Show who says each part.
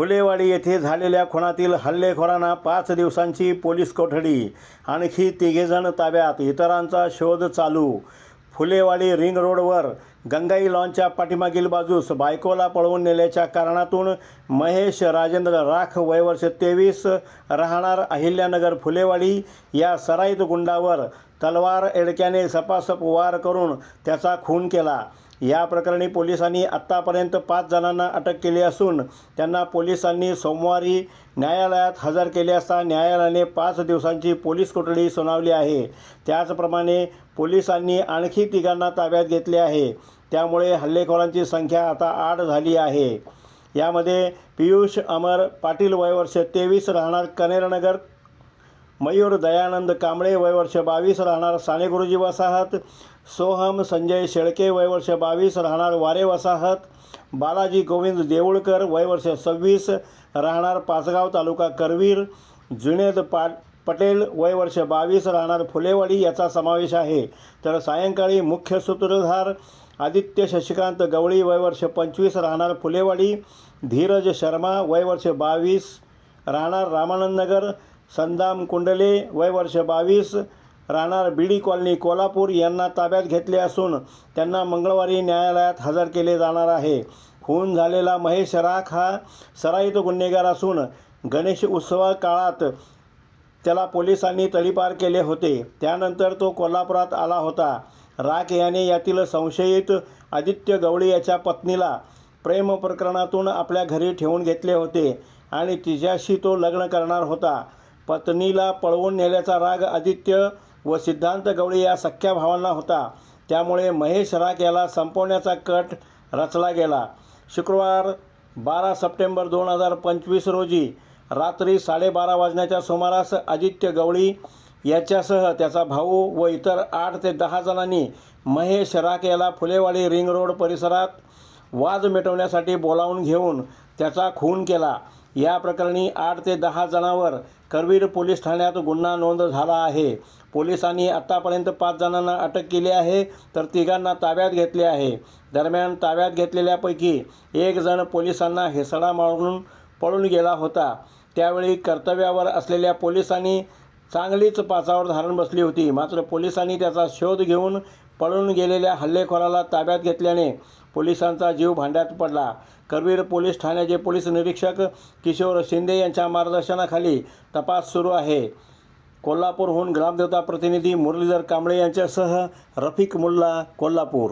Speaker 1: फुलेवाडी येथे झालेल्या खुणातील हल्लेखोरांना पाच दिवसांची पोलीस कोठडी. आणखी तिघेजण ताब्यात. इतरांचा शोध चालू. फुलेवाडी रिंग रोडवर गंगाई लॉनच्या पाठीमागील बाजूस बायकोला पळवून नेल्याच्या कारणातून महेश राजेंद्र राख वयवर्ष तेवीस राहणार अहिल्यानगर फुलेवाडी या सराईत गुंडावर तलवार एडक्याने सपासप वार करून त्याचा खून केला. या प्रकरणी पोलिसांनी आत्तापर्यंत पाच जणांना अटक केली असून त्यांना पोलिसांनी सोमवारी न्यायालयात हजर केले असता न्यायालयाने पाच दिवसांची पोलीस कोठडी सुनावली आहे. त्याचप्रमाणे पोलिसांनी आणखी तिघांना ताब्यात घेतले आहे. त्यामुळे हल्लेखोरांची संख्या आता आठ झाली आहे. यामध्ये पियुष अमर पाटील वयवर्ष तेवीस राहणार कनेरनगर मयूर दयानंद कांबळे वयवर्ष बावीस राहणार साने गुरुजी वसाहत. सोहम संजय शेळके वयवर्ष बावीस राहणार वारे वसाहत. बालाजी गोविंद देऊळकर वयवर्ष सव्वीस राहणार पाचगाव तालुका करवीर. जुनेद पा पटेल वयवर्ष बावीस राहणार फुलेवाडी याचा समावेश आहे. तर सायंकाळी मुख्य सूत्रधार आदित्य शशिकांत गवळी वयवर्ष पंचवीस राहणार फुलेवाडी. धीरज शर्मा वयवर्ष बावीस राहणार रामानंद नगर. संदाम कुंडले वय वर्ष बावीस राहणार बीडी कॉलनी कोल्हापूर यांना ताब्यात घेतले असून त्यांना मंगळवारी न्यायालयात हजर केले जाणार आहे. खून झालेला महेश राख हा सराईत गुन्हेगार असून गणेश उत्सवा काळात त्याला पोलिसांनी तडीपार केले होते. त्यानंतर तो कोल्हापुरात आला होता. राख याने यातील संशयित आदित्य गवळी याच्या पत्नीला प्रेम प्रकरणातून आपल्या घरी ठेवून घेतले होते आणि तिच्याशी तो लग्न करणार होता. पत्नीला पळवून नेल्याचा राग आदित्य व सिद्धांत गवळी या सख्या भावांना होता. त्यामुळे महेश राख याला संपवण्याचा कट रचला गेला. शुक्रवार बारा सप्टेंबर दोन हजार पंचवीस रोजी रात्री साडेबारा वाजण्याच्या सुमारास आदित्य गवळी याच्यासह त्याचा भाऊ व इतर आठ ते दहा जणांनी महेश राख याला फुलेवाडी रिंग रोड परिसरात वाद मिटवण्यासाठी बोलावून घेऊन त्याचा खून केला. या प्रकरणी आठ ते दहा जणांवर करवीर पोलीस ठाण्यात गुन्हा नोंद झाला आहे. पोलिसांनी आत्तापर्यंत पाच जणांना अटक केली आहे तर तिघांना ताब्यात घेतले आहे. दरम्यान ताब्यात घेतलेल्यापैकी एक जण पोलिसांना हेसडा मारून पळून गेला होता. त्यावेळी कर्तव्यावर असलेल्या पोलिसांनी चांगलीच पाचावर धारण बसली होती. मात्र पोलिसांनी त्याचा शोध घेऊन पळून गेलेल्या हल्लेखोराला ताब्यात घेतल्याने पोलिसांचा जीव भांड्यात पडला. करवीर पोलीस ठाण्याचे पोलीस निरीक्षक किशोर शिंदे यांच्या मार्गदर्शनाखाली तपास सुरू आहे. कोल्हापूरहून ग्रामदेवता प्रतिनिधी मुरलीधर कांबळे यांच्यासह रफिक मुल्ला कोल्हापूर.